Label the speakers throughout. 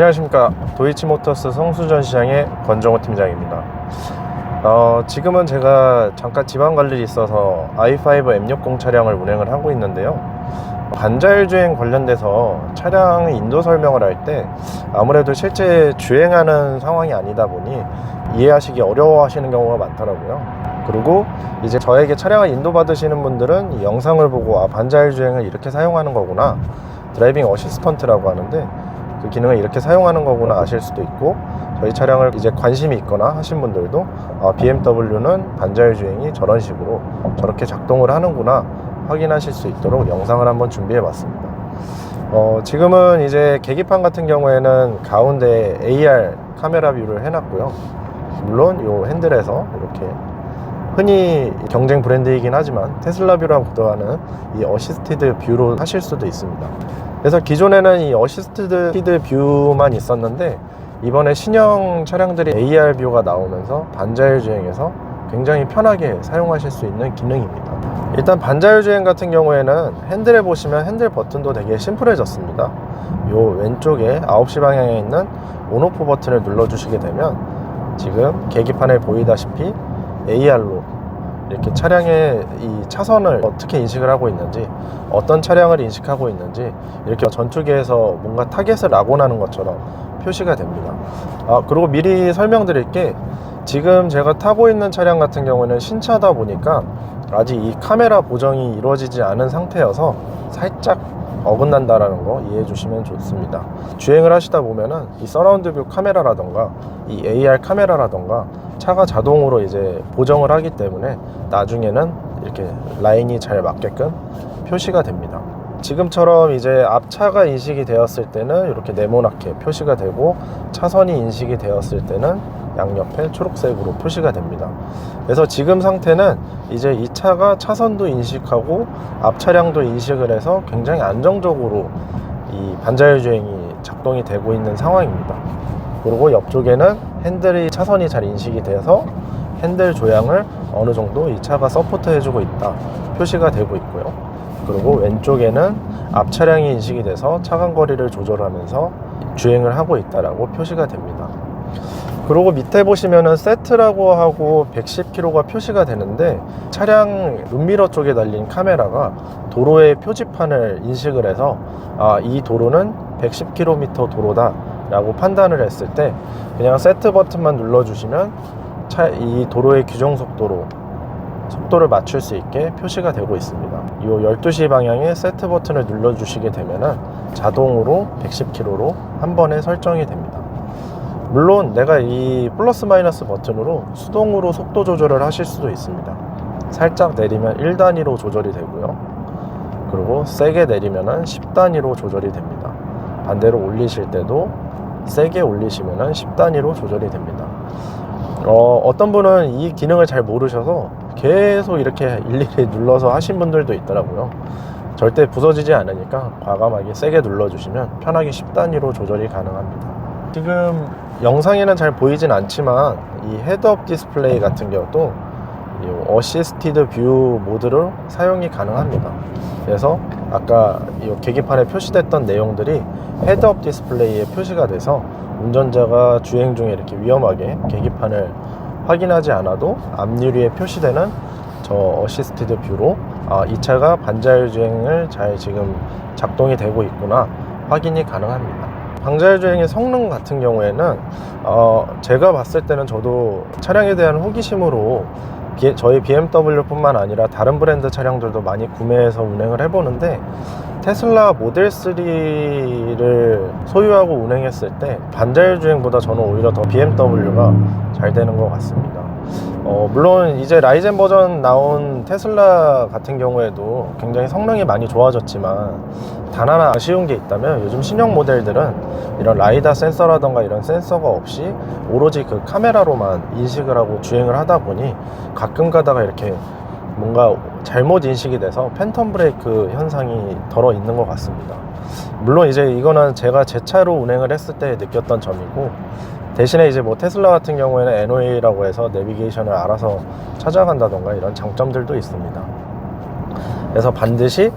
Speaker 1: 안녕하십니까. 도이치모터스 성수전 시장의 권정호 팀장입니다. 어, 지금은 제가 잠깐 지방 갈 일이 있어서 i5 M60 차량을 운행을 하고 있는데요. 반자율 주행 관련돼서 차량 인도 설명을 할 때 아무래도 실제 주행하는 상황이 아니다 보니 이해하시기 어려워 하시는 경우가 많더라고요. 그리고 이제 저에게 차량을 인도받으시는 분들은 이 영상을 보고 아 반자율 주행을 이렇게 사용하는 거구나. 드라이빙 어시스턴트라고 하는데 그 기능을 이렇게 사용하는 거구나 아실 수도 있고 저희 차량을 이제 관심이 있거나 하신 분들도 아, BMW는 반자율 주행이 저런 식으로 저렇게 작동을 하는구나 확인하실 수 있도록 영상을 한번 준비해 봤습니다. 어, 지금은 이제 계기판 같은 경우에는 가운데 AR 카메라 뷰를 해놨고요. 물론 요 핸들에서 이렇게 흔히 경쟁 브랜드이긴 하지만 테슬라 뷰라고도 하는 이 어시스티드 뷰로 하실 수도 있습니다. 그래서 기존에는 이 어시스티드 뷰만 있었는데 이번에 신형 차량들이 AR 뷰가 나오면서 반자율 주행에서 굉장히 편하게 사용하실 수 있는 기능입니다. 일단 반자율 주행 같은 경우에는 핸들에 보시면 핸들 버튼도 되게 심플해졌습니다. 요 왼쪽에 9시 방향에 있는 온오프 버튼을 눌러주시게 되면 지금 계기판에 보이다시피 AR로 이렇게 차량의 이 차선을 어떻게 인식을 하고 있는지 어떤 차량을 인식하고 있는지 이렇게 전투기에서 뭔가 타겟을 낙원하는 것처럼 표시가 됩니다 아 그리고 미리 설명드릴 게 지금 제가 타고 있는 차량 같은 경우는 신차다 보니까 아직 이 카메라 보정이 이루어지지 않은 상태여서 살짝 어긋난다라는 거 이해해 주시면 좋습니다. 주행을 하시다 보면은 이 서라운드 뷰 카메라라던가 이 AR 카메라라던가 차가 자동으로 이제 보정을 하기 때문에 나중에는 이렇게 라인이 잘 맞게끔 표시가 됩니다. 지금처럼 이제 앞차가 인식이 되었을 때는 이렇게 네모나게 표시가 되고 차선이 인식이 되었을 때는 양옆에 초록색으로 표시가 됩니다. 그래서 지금 상태는 이제 이 차가 차선도 인식하고 앞 차량도 인식을 해서 굉장히 안정적으로 이 반자율 주행이 작동이 되고 있는 상황입니다. 그리고 옆쪽에는 핸들이 차선이 잘 인식이 돼서 핸들 조향을 어느 정도 이 차가 서포트 해주고 있다 표시가 되고 있고요. 그리고 왼쪽에는 앞 차량이 인식이 돼서 차간 거리를 조절하면서 주행을 하고 있다라고 표시가 됩니다. 그리고 밑에 보시면은 세트라고 하고 110km가 표시가 되는데 차량 룸미러 쪽에 달린 카메라가 도로의 표지판을 인식을 해서 아, 이 도로는 110km 도로다 라고 판단을 했을 때 그냥 세트 버튼만 눌러주시면 차, 이 도로의 규정 속도로 속도를 맞출 수 있게 표시가 되고 있습니다. 이 12시 방향에 세트 버튼을 눌러주시게 되면 자동으로 110km로 한 번에 설정이 됩니다. 물론 내가 이 플러스 마이너스 버튼으로 수동으로 속도 조절을 하실 수도 있습니다. 살짝 내리면 1단위로 조절이 되고요. 그리고 세게 내리면 10단위로 조절이 됩니다. 반대로 올리실 때도 세게 올리시면 10단위로 조절이 됩니다. 어, 어떤 분은 이 기능을 잘 모르셔서 계속 이렇게 일일이 눌러서 하신 분들도 있더라고요. 절대 부서지지 않으니까 과감하게 세게 눌러주시면 편하게 10단위로 조절이 가능합니다. 지금 영상에는 잘 보이진 않지만 이 헤드업 디스플레이 같은 경우도 이 어시스티드 뷰 모드로 사용이 가능합니다. 그래서 아까 이 계기판에 표시됐던 내용들이 헤드업 디스플레이에 표시가 돼서 운전자가 주행 중에 이렇게 위험하게 계기판을 확인하지 않아도 앞유리에 표시되는 저 어시스티드 뷰로 아, 이 차가 반자율 주행을 잘 지금 작동이 되고 있구나 확인이 가능합니다. 반자율 주행의 성능 같은 경우에는 어, 제가 봤을 때는 저도 차량에 대한 호기심으로 비- 저희 BMW뿐만 아니라 다른 브랜드 차량들도 많이 구매해서 운행을 해보는데 테슬라 모델 3를 소유하고 운행했을 때 반자율 주행보다 저는 오히려 더 BMW가 잘 되는 것 같습니다. 어, 물론 이제 라이젠 버전 나온 테슬라 같은 경우에도 굉장히 성능이 많이 좋아졌지만 단 하나 아쉬운 게 있다면 요즘 신형 모델들은 이런 라이다 센서라던가 이런 센서가 없이 오로지 그 카메라로만 인식을 하고 주행을 하다 보니 가끔 가다가 이렇게 뭔가 잘못 인식이 돼서 팬텀 브레이크 현상이 덜어 있는 것 같습니다. 물론 이제 이거는 제가 제 차로 운행을 했을 때 느꼈던 점이고 대신에 이제 뭐 테슬라 같은 경우에는 NOA라고 해서 내비게이션을 알아서 찾아간다던가 이런 장점들도 있습니다. 그래서 반드시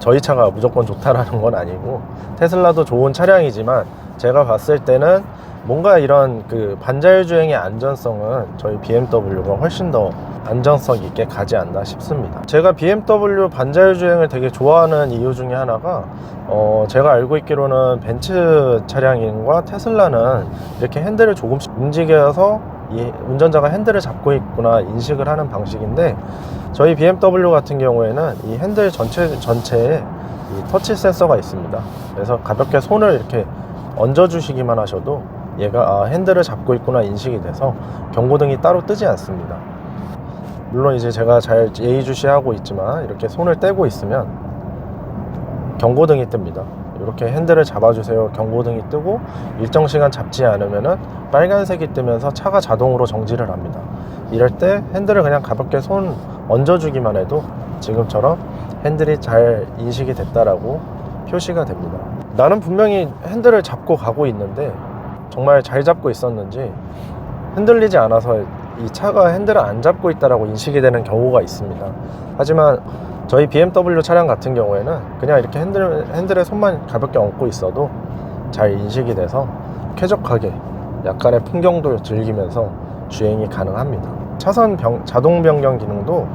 Speaker 1: 저희 차가 무조건 좋다라는 건 아니고 테슬라도 좋은 차량이지만 제가 봤을 때는 뭔가 이런 그 반자율 주행의 안전성은 저희 BMW가 훨씬 더 안정성 있게 가지 않나 싶습니다. 제가 BMW 반자율 주행을 되게 좋아하는 이유 중에 하나가 어 제가 알고 있기로는 벤츠 차량과 테슬라는 이렇게 핸들을 조금씩 움직여서 이 운전자가 핸들을 잡고 있구나 인식을 하는 방식인데 저희 BMW 같은 경우에는 이 핸들 전체 전체에 이 터치 센서가 있습니다. 그래서 가볍게 손을 이렇게 얹어 주시기만 하셔도 얘가 아, 핸들을 잡고 있구나 인식이 돼서 경고등이 따로 뜨지 않습니다. 물론 이제 제가 잘 예의주시하고 있지만 이렇게 손을 떼고 있으면 경고등이 뜹니다. 이렇게 핸들을 잡아주세요. 경고등이 뜨고 일정 시간 잡지 않으면은 빨간색이 뜨면서 차가 자동으로 정지를 합니다. 이럴 때 핸들을 그냥 가볍게 손 얹어주기만 해도 지금처럼 핸들이 잘 인식이 됐다라고 표시가 됩니다. 나는 분명히 핸들을 잡고 가고 있는데 정말 잘 잡고 있었는지 흔들리지 않아서 이 차가 핸들을 안 잡고 있다라고 인식이 되는 경우가 있습니다. 하지만 저희 BMW 차량 같은 경우에는 그냥 이렇게 핸들, 핸들에 손만 가볍게 얹고 있어도 잘 인식이 돼서 쾌적하게 약간의 풍경도 즐기면서 주행이 가능합니다. 차선 변- 자동 변경 기능도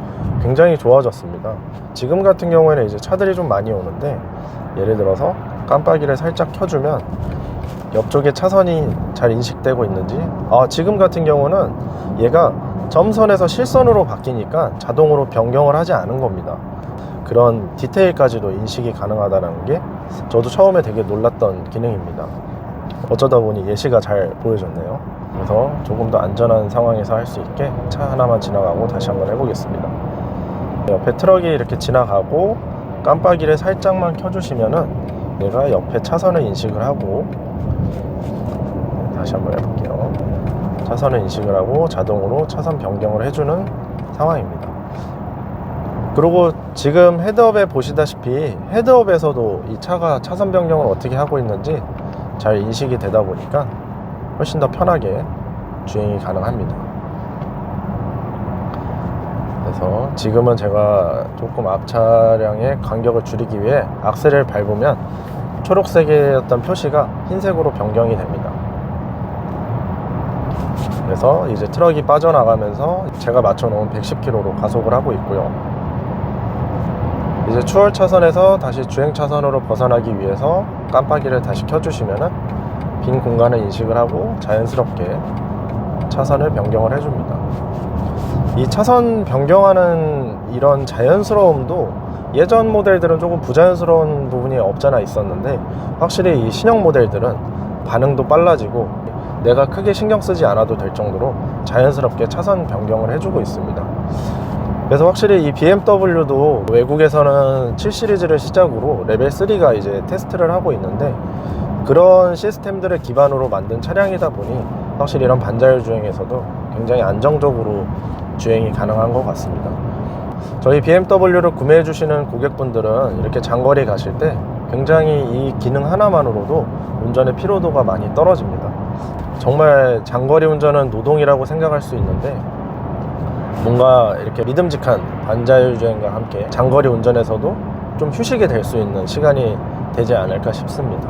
Speaker 1: 굉장히 좋아졌습니다. 지금 같은 경우에는 이제 차들이 좀 많이 오는데 예를 들어서 깜빡이를 살짝 켜주면 옆쪽에 차선이 잘 인식되고 있는지. 아 지금 같은 경우는 얘가 점선에서 실선으로 바뀌니까 자동으로 변경을 하지 않은 겁니다. 그런 디테일까지도 인식이 가능하다는 게 저도 처음에 되게 놀랐던 기능입니다. 어쩌다 보니 예시가 잘 보여졌네요. 그래서 조금 더 안전한 상황에서 할 수 있게 차 하나만 지나가고 다시 한번 해보겠습니다. 옆에 트럭이 이렇게 지나가고 깜빡이를 살짝만 켜주시면은 얘가 옆에 차선을 인식을 하고 다시 한번 해볼게요. 차선을 인식을 하고 자동으로 차선 변경을 해주는 상황입니다. 그리고 지금 헤드업에 보시다시피 헤드업에서도 이 차가 차선 변경을 어떻게 하고 있는지 잘 인식이 되다 보니까 훨씬 더 편하게 주행이 가능합니다. 그래서 지금은 제가 조금 앞 차량의 간격을 줄이기 위해 악셀을 밟으면 초록색이었던 표시가 흰색으로 변경이 됩니다. 그래서 이제 트럭이 빠져나가면서 제가 맞춰놓은 110km로 가속을 하고 있고요. 이제 추월 차선에서 다시 주행 차선으로 벗어나기 위해서 깜빡이를 다시 켜주시면은 빈 공간을 인식을 하고 자연스럽게 차선을 변경을 해줍니다. 이 차선 변경하는 이런 자연스러움도 예전 모델들은 조금 부자연스러운 부분이 없잖아 있었는데 확실히 이 신형 모델들은 반응도 빨라지고 내가 크게 신경 쓰지 않아도 될 정도로 자연스럽게 차선 변경을 해주고 있습니다. 그래서 확실히 이 BMW도 외국에서는 7 시리즈를 시작으로 레벨 3가 이제 테스트를 하고 있는데 그런 시스템들을 기반으로 만든 차량이다 보니 확실히 이런 반자율 주행에서도 굉장히 안정적으로 주행이 가능한 것 같습니다. 저희 BMW를 구매해 주시는 고객분들은 이렇게 장거리 가실 때 굉장히 이 기능 하나만으로도 운전의 피로도가 많이 떨어집니다. 정말 장거리 운전은 노동이라고 생각할 수 있는데 뭔가 이렇게 믿음직한 반자율 주행과 함께 장거리 운전에서도 좀 휴식이 될 수 있는 시간이 되지 않을까 싶습니다.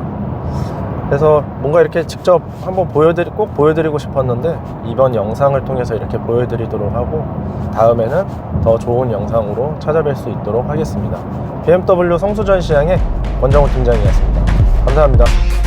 Speaker 1: 그래서 뭔가 이렇게 직접 한번 보여드리 꼭 보여드리고 싶었는데 이번 영상을 통해서 이렇게 보여드리도록 하고 다음에는 더 좋은 영상으로 찾아뵐 수 있도록 하겠습니다. BMW 성수전 시장의 권정호 팀장이었습니다. 감사합니다.